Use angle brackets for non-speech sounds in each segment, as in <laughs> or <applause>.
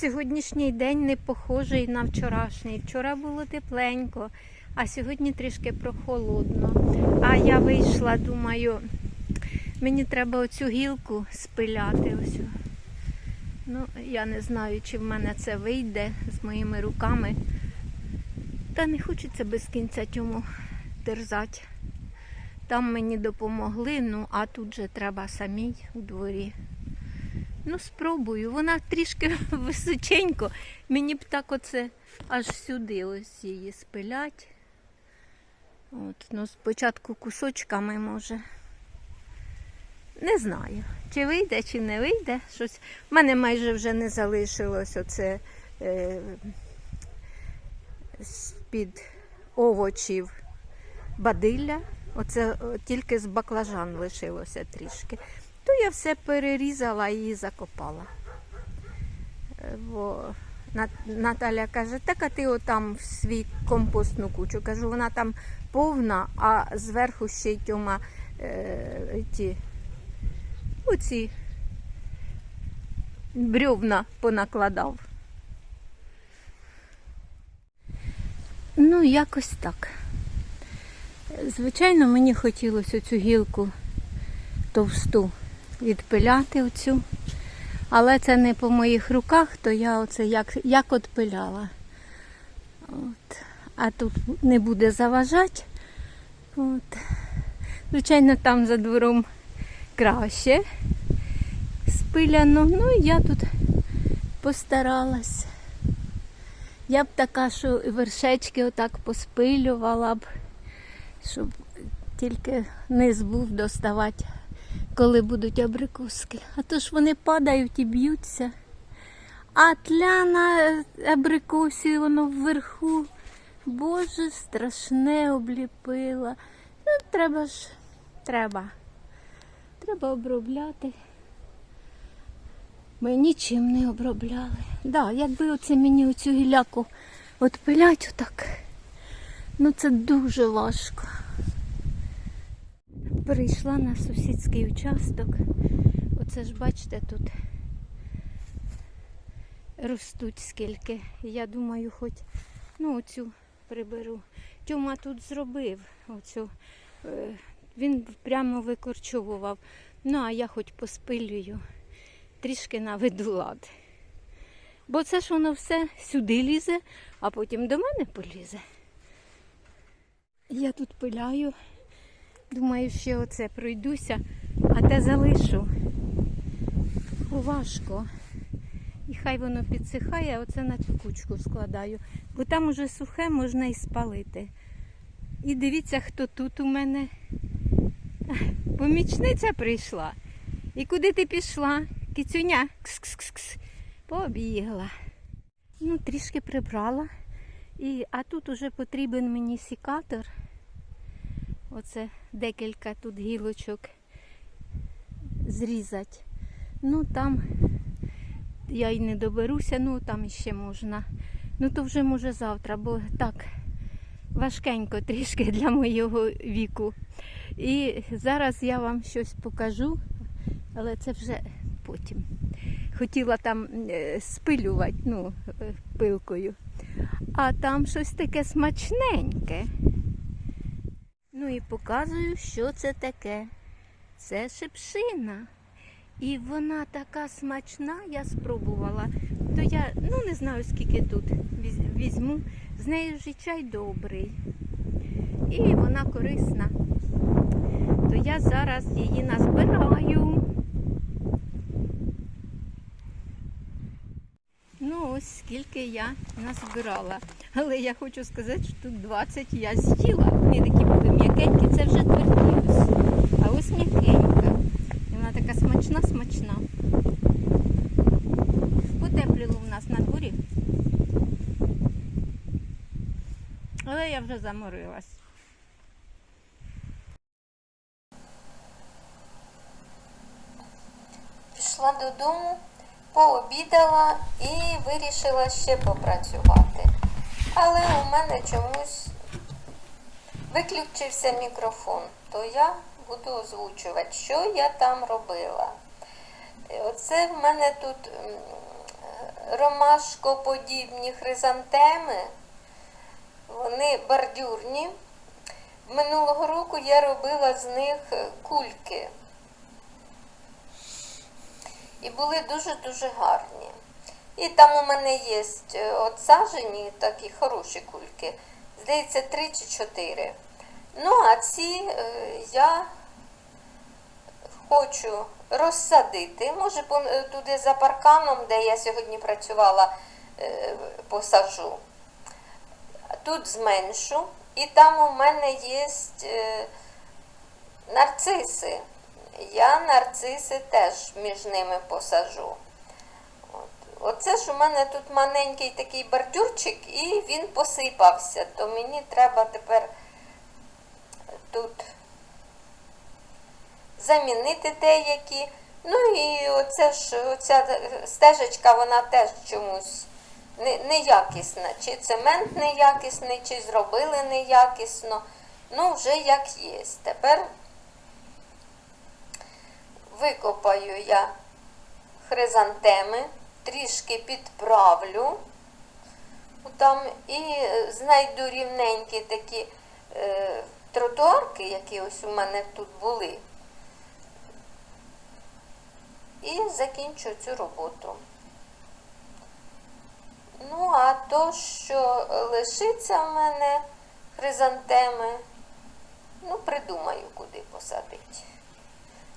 Сьогоднішній день не похожий на вчорашній. Вчора було тепленько, а сьогодні трішки прохолодно. А я вийшла, думаю, мені треба оцю гілку спиляти. Ось. Ну, я не знаю, чи в мене це вийде з моїми руками. Та не хочеться без кінця цьому терзати. Там мені допомогли, ну а тут же треба самій у дворі. Ну, спробую. Вона трішки <laughs> височенько. Мені б так оце аж сюди ось її спилять. От, ну, спочатку кусочками може. Не знаю, чи вийде, чи не вийде. Щось. У мене майже вже не залишилось оце е, з-під овочів бадилля. Оце тільки з баклажан лишилося трішки. То я все перерізала і закопала. Е, Бо Наталя каже, так а ти отам в свій компостну кучу. Кажу, вона там повна, а зверху ще й тьома е, ті, оці брьовна понакладав. Ну, якось так. Звичайно, мені хотілося цю гілку товсту відпиляти оцю. Але це не по моїх руках, то я оце як, як от. От. А тут не буде заважати. От. Звичайно, там за двором краще спиляно. Ну і я тут постаралась. Я б така, що вершечки отак поспилювала б, щоб тільки низ був доставати коли будуть абрикоски. А то ж вони падають і б'ються. А тля на абрикосі воно вверху. Боже, страшне обліпила. Ну, треба ж, треба. Треба обробляти. Ми нічим не обробляли. Да, якби оце мені оцю гіляку от пилять отак, ну це дуже важко. Перейшла на сусідський участок. Оце ж бачите, тут ростуть скільки. Я думаю, хоч ну, оцю приберу. Тьома тут зробив. Оцю. е, Він прямо викорчовував. Ну, а я хоч поспилюю, трішки наведу лад. Бо це ж воно все сюди лізе, а потім до мене полізе. Я тут пиляю. Думаю, ще оце пройдуся, а те залишу. Важко. І хай воно підсихає, а оце на цю кучку складаю. Бо там уже сухе можна і спалити. І дивіться, хто тут у мене. Помічниця прийшла. І куди ти пішла? Кицюня? Кс-кс-кс. Побігла. Ну, трішки прибрала. І, а тут уже потрібен мені сікатор. Оце декілька тут гілочок зрізати. Ну там я й не доберуся, ну там іще можна. Ну то вже може завтра, бо так важкенько <laughs> трішки для моєго віку. І зараз я вам щось покажу, але це вже потім. Хотіла там е, спилювати ну, е, пилкою. А там щось таке смачненьке. Ну і показую, що це таке. Це шипшина. І вона така смачна, я спробувала. То я ну не знаю скільки тут візьму. З нею ж чай добрий. І вона корисна. То я зараз її назбираю. Ну, ось скільки я назбирала. Але я хочу сказати, що тут 20 я з'їла. Вони такі були м'якенькі, це вже тверді ось. А ось м'якенька. І вона така смачна, смачна. Потепліло в нас на дворі. Але я вже заморилась. Пішла додому, пообідала і вирішила ще попрацювати. Але у мене чомусь виключився мікрофон, то я буду озвучувати, що я там робила. Оце в мене тут ромашкоподібні хризантеми. Вони бордюрні. Минулого року я робила з них кульки. І були дуже-дуже гарні. І там у мене є е, от сажені такі хороші кульки. Здається, три чи чотири. Ну, а ці е, я хочу розсадити. Може, е, туди за парканом, де я сьогодні працювала, посажу. Тут зменшу. І там у мене є нарциси. Я нарциси теж між ними посажу. Оце ж у мене тут маленький такий бордюрчик, і він посипався. То мені треба тепер тут замінити деякі. Ну і оце ж, оця стежечка, вона теж чомусь неякісна. Чи цемент неякісний, чи зробили неякісно. Ну, вже як є. Тепер викопаю я хризантеми, трішки підправлю. Там і е, знайду рівненькі такі е, тротуарки, які ось у мене тут були. І закінчу цю роботу. Ну, а то, що лишиться в мене хризантеми, ну, придумаю, куди посадити.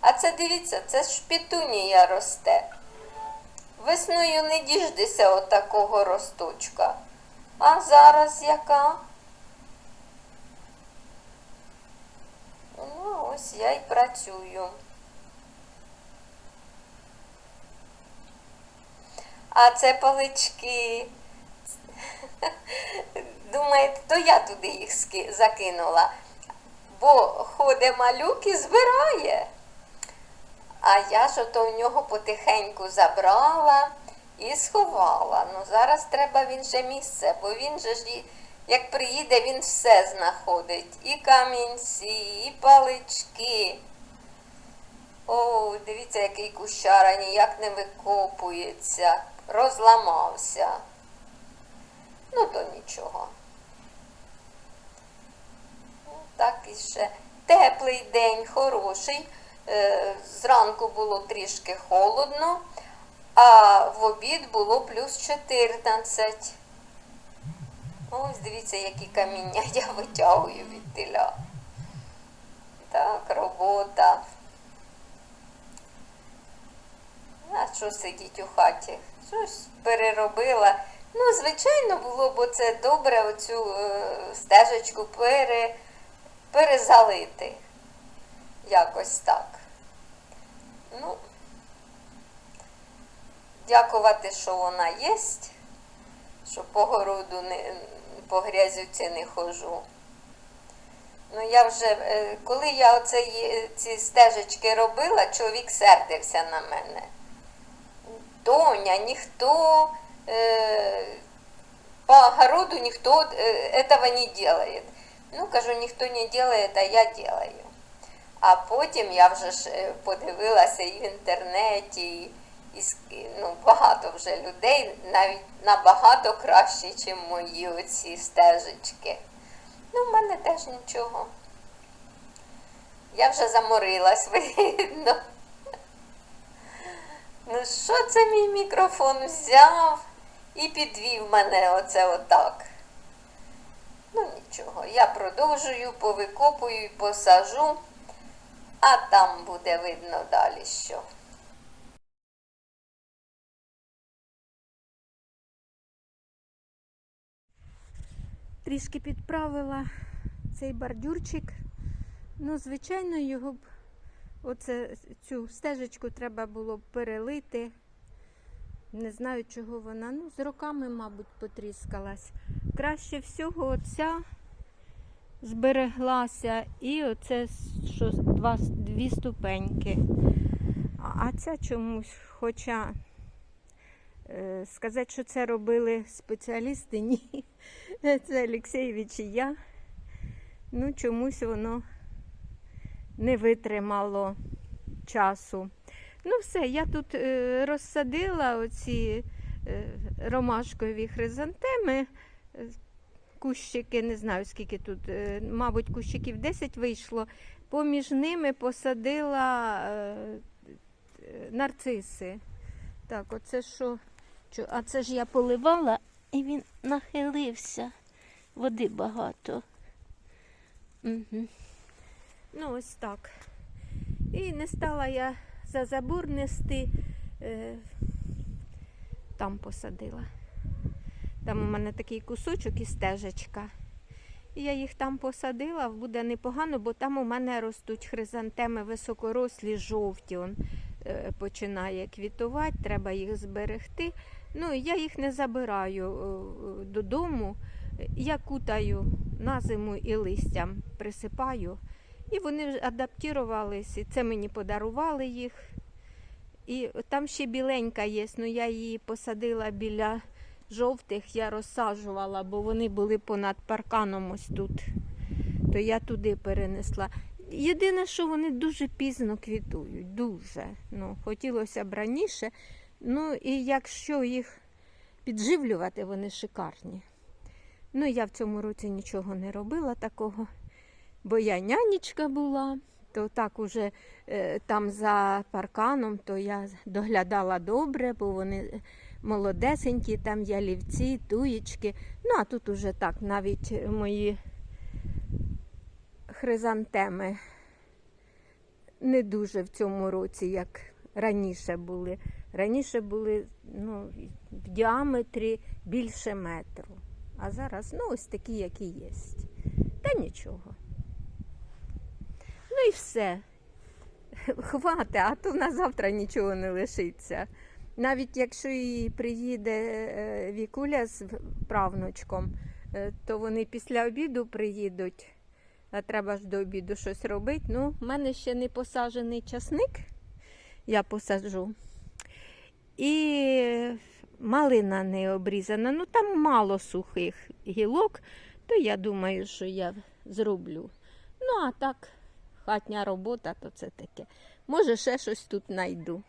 А це дивіться, це ж петунія росте. Весною не діждеся отакого росточка. А зараз яка? Ну, ось я й працюю. А це палички. <laughs> Думаєте, то я туди їх закинула. Бо ходить малюк і збирає. А я ж ото в нього потихеньку забрала і сховала. Ну зараз треба в інше місце, бо він же ж, як приїде, він все знаходить. І камінці, і палички. О, дивіться, який кущара ніяк не викопується, розламався. Ну, то нічого. Так і ще теплий день, хороший. Е, Зранку було трішки холодно, а в обід було плюс 14. Ось дивіться, які каміння <laughs> я витягую від теля. Так, робота. А що сидіть у хаті? Щось переробила. Ну, звичайно, було б це добре оцю е, стежечку пере, перезалити. Якось так. Ну, дякувати, що вона є, що по городу не, по грязюці не хожу. Ну, я вже, е, коли я оце, є- ці стежечки робила, чоловік сердився на мене. Тоня, ніхто э, по огороду никто э, этого не делает. Ну, кажу, ніхто не делает, а я делаю. А потім я вже ж е, подивилася і в інтернеті, і, і ну, багато вже людей, навіть набагато краще, ніж мої оці стежечки. Ну, в мене теж нічого. Я вже заморилась, <laughs> видно. Ну, що це мій мікрофон взяв і підвів мене оце отак. Ну нічого, я продовжую, повикопую і посажу, а там буде видно далі що. Трішки підправила цей бордюрчик. Ну, звичайно, його б оце, цю стежечку треба було б перелити. Не знаю, чого вона. Ну, з роками, мабуть, потріскалась. Краще всього оця збереглася і оце що два, дві ступеньки. А, ця чомусь, хоча е, сказати, що це робили спеціалісти, <laughs> ні. Це Олексійович і я. Ну, чомусь воно не витримало часу. Ну, все, я тут е, розсадила оці е, ромашкові хризантеми. Кущики, не знаю скільки тут, е, мабуть, кущиків 10 вийшло. Поміж ними посадила е, е, нарциси. Так, оце що? А це ж я поливала і він нахилився. Води багато. Угу. Ну, ось так. І не стала я за забор нести, там посадила. Там у мене такий кусочок і стежечка. Я їх там посадила, буде непогано, бо там у мене ростуть хризантеми високорослі, жовті. Он, е, починає квітувати, треба їх зберегти. Ну, я їх не забираю е, додому. Я кутаю на зиму і листям присипаю. І вони адаптувалися. І це мені подарували їх. І там ще біленька є, ну я її посадила біля жовтих, я розсаджувала, бо вони були понад парканом ось тут. То я туди перенесла. Єдине, що вони дуже пізно квітують, дуже. Ну, хотілося б раніше. Ну і якщо їх підживлювати, вони шикарні. Ну, я в цьому році нічого не робила такого, бо я нянечка була, то так уже е, там за парканом, то я доглядала добре, бо вони молодесенькі, там ялівці, туєчки. Ну, а тут уже так, навіть мої хризантеми не дуже в цьому році, як раніше були. Раніше були ну, в діаметрі більше метру. А зараз ну, ось такі, які є. Та нічого. Ну і все. Хвати, а то на завтра нічого не лишиться. Навіть якщо і приїде е, Вікуля з правнучком, е, то вони після обіду приїдуть, а треба ж до обіду щось робити. Ну, в мене ще не посаджений часник, я посаджу. І малина не обрізана. Ну там мало сухих гілок, то я думаю, що я зроблю. Ну, а так, хатня робота, то це таке. Може, ще щось тут знайду.